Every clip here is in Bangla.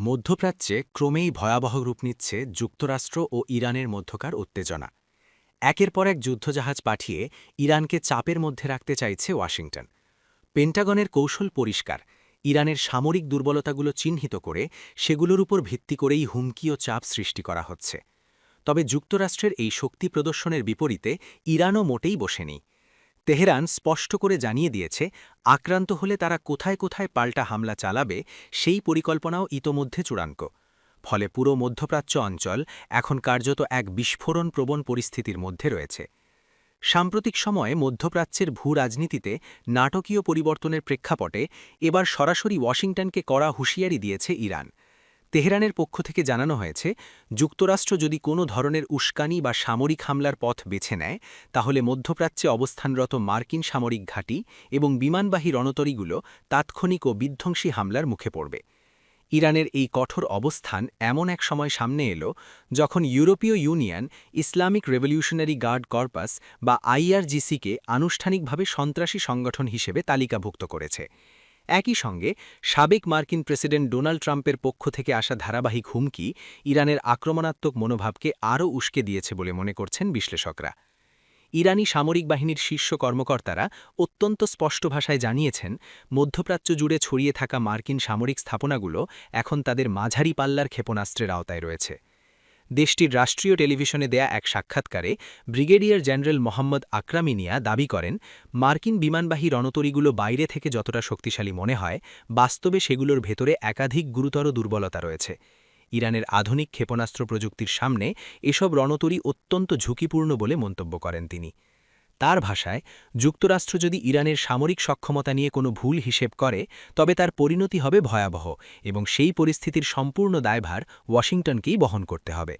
মধ্যপ্রাচ্যে ক্রমেই ভয়াবহ রূপ নিচ্ছে যুক্তরাষ্ট্র ও ইরানের মধ্যকার উত্তেজনা। একের পর এক যুদ্ধজাহাজ পাঠিয়ে ইরানকে চাপের মধ্যে রাখতে চাইছে ওয়াশিংটন। পেন্টাগনের কৌশল পরিষ্কার। ইরানের সামরিক দুর্বলতাগুলো চিহ্নিত করে সেগুলোর উপর ভিত্তি করেই হুমকি ও চাপ সৃষ্টি করা হচ্ছে। তবে যুক্তরাষ্ট্রের এই শক্তি প্রদর্শনের বিপরীতে ইরানও মোটেই বসেনি। তেহরান স্পষ্ট করে জানিয়ে দিয়েছে, আক্রান্ত হলে তারা কোথায় কোথায় পাল্টা হামলা চালাবে সেই পরিকল্পনাও ইতোমধ্যে চূড়ান্ত। ফলে পুরো মধ্যপ্রাচ্য অঞ্চল এখন কার্যত এক বিস্ফোরণ প্রবণ পরিস্থিতির মধ্যে রয়েছে। সাম্প্রতিক সময়ে মধ্যপ্রাচ্যের ভূ রাজনীতিতে নাটকীয় পরিবর্তনের প্রেক্ষাপটে এবার সরাসরি ওয়াশিংটনকে কড়া হুঁশিয়ারি দিয়েছে ইরান। তেহরানের পক্ষ থেকে জানানো হয়েছে, যুক্তরাষ্ট্র যদি কোনো ধরনের উস্কানি বা সামরিক হামলার পথ বেছে নেয়, তাহলে মধ্যপ্রাচ্যে অবস্থানরত মার্কিন সামরিক ঘাঁটি এবং বিমানবাহী রণতরীগুলো তাৎক্ষণিক ও বিধ্বংসী হামলার মুখে পড়বে। ইরানের এই কঠোর অবস্থান এমন এক সময় সামনে এলো যখন ইউরোপীয় union Islamic revolutionary guard corps বা আইআরজিসিকে আনুষ্ঠানিকভাবে সন্ত্রাসী সংগঠন হিসেবে তালিকাভুক্ত করেছে। একই সঙ্গে সাবেক মার্কিন প্রেসিডেন্ট ডোনাল্ড ট্রাম্পের পক্ষ থেকে আসা ধারাবাহিক হুমকি ইরানের আক্রমণাত্মক মনোভাবকে আরও উস্কে দিয়েছে বলে মনে করছেন বিশ্লেষকরা। ইরানি সামরিক বাহিনীর শীর্ষ কর্মকর্তারা অত্যন্ত স্পষ্ট ভাষায় জানিয়েছেন, মধ্যপ্রাচ্য জুড়ে ছড়িয়ে থাকা মার্কিন সামরিক স্থাপনাগুলো এখন তাদের মাঝারি পাল্লার ক্ষেপণাস্ত্রের আওতায় রয়েছে। দেশটির রাষ্ট্রীয় টেলিভিশনে দেয়া এক সাক্ষাৎকারে ব্রিগেডিয়ার জেনারেল মোহাম্মদ আকরামিনিয়া দাবি করেন, মার্কিন বিমানবাহী রণতরিগুলো বাইরে থেকে যতটা শক্তিশালী মনে হয়, বাস্তবে সেগুলোর ভেতরে একাধিক গুরুতর দুর্বলতা রয়েছে। ইরানের আধুনিক ক্ষেপণাস্ত্র প্রযুক্তির সামনে এসব রণতরী অত্যন্ত ঝুঁকিপূর্ণ বলে মন্তব্য করেন তিনি। তার ভাষায়, যুক্তরাষ্ট্র যদি ইরানের সামরিক সক্ষমতা নিয়ে কোনো ভুল হিসেব করে, তবে তার পরিণতি হবে ভয়াবহ এবং সেই পরিস্থিতির সম্পূর্ণ দায়ভার ওয়াশিংটনকেই বহন করতে হবে।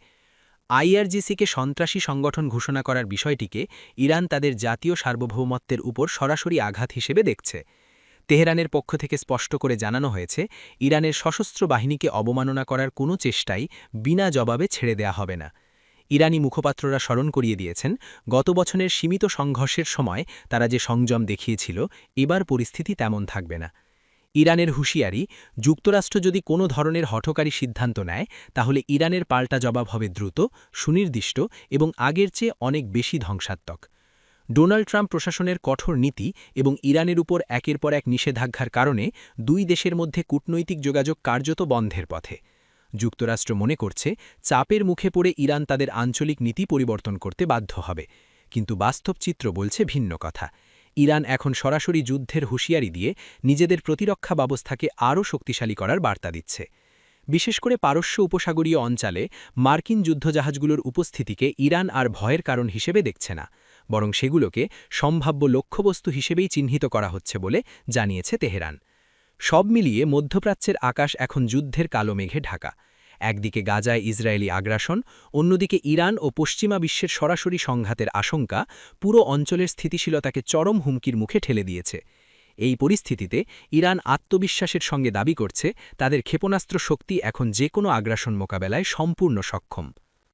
আইআরজিসিকে সন্ত্রাসী সংগঠন ঘোষণা করার বিষয়টিকে ইরান তাদের জাতীয় সার্বভৌমত্বের উপর সরাসরি আঘাত হিসেবে দেখছে। তেহরানের পক্ষ থেকে স্পষ্ট করে জানানো হয়েছে, ইরানের সশস্ত্র বাহিনীকে অবমাননা করার কোনো চেষ্টাই বিনা জবাবে ছেড়ে দেয়া হবে না। ইরানি মুখপাত্ররা স্মরণ করিয়ে দিয়েছেন, গত বছরের সীমিত সংঘর্ষের সময় তারা যে সংযম দেখিয়েছিল, এবার পরিস্থিতি তেমন থাকবে না। ইরানের হুঁশিয়ারি, যুক্তরাষ্ট্র যদি কোনো ধরনের হঠকারী সিদ্ধান্ত নেয়, তাহলে ইরানের পাল্টা জবাব হবে দ্রুত, সুনির্দিষ্ট এবং আগের চেয়ে অনেক বেশি ধ্বংসাত্মক। ডোনাল্ড ট্রাম্প প্রশাসনের কঠোর নীতি এবং ইরানের উপর একের পর এক নিষেধাজ্ঞার কারণে দুই দেশের মধ্যে কূটনৈতিক যোগাযোগ কার্যত বন্ধের পথে। যুক্তরাষ্ট্র মনে করছে চাপের মুখে পড়ে ইরান তাদের আঞ্চলিক নীতি পরিবর্তন করতে বাধ্য হবে। কিন্তু বাস্তব চিত্র বলছে ভিন্ন কথা। ইরান এখন সরাসরি যুদ্ধের হুঁশিয়ারি দিয়ে নিজেদের প্রতিরক্ষা ব্যবস্থাকে আরও শক্তিশালী করার বার্তা দিচ্ছে। বিশেষ করে পারস্য উপসাগরীয় অঞ্চলে মার্কিন যুদ্ধজাহাজগুলোর উপস্থিতিকে ইরান আর ভয়ের কারণ হিসেবে দেখছে না, বরং সেগুলোকে সম্ভাব্য লক্ষ্যবস্তু হিসেবেই চিহ্নিত করা হচ্ছে বলে জানিয়েছে তেহরান। সব মিলিয়ে মধ্যপ্রাচ্যের আকাশ এখন যুদ্ধের কালো মেঘে ঢাকা। একদিকে গাজায় ইসরায়েলি আগ্রাসন, অন্যদিকে ইরান ও পশ্চিমা বিশ্বের সরাসরি সংঘাতের আশঙ্কা পুরো অঞ্চলের স্থিতিশীলতাকে চরম হুমকির মুখে ঠেলে দিয়েছে। এই পরিস্থিতিতে ইরান আত্মবিশ্বাসের সঙ্গে দাবি করছে, তাদের ক্ষেপণাস্ত্র শক্তি এখন যে কোনো আগ্রাসন মোকাবেলায় সম্পূর্ণ সক্ষম।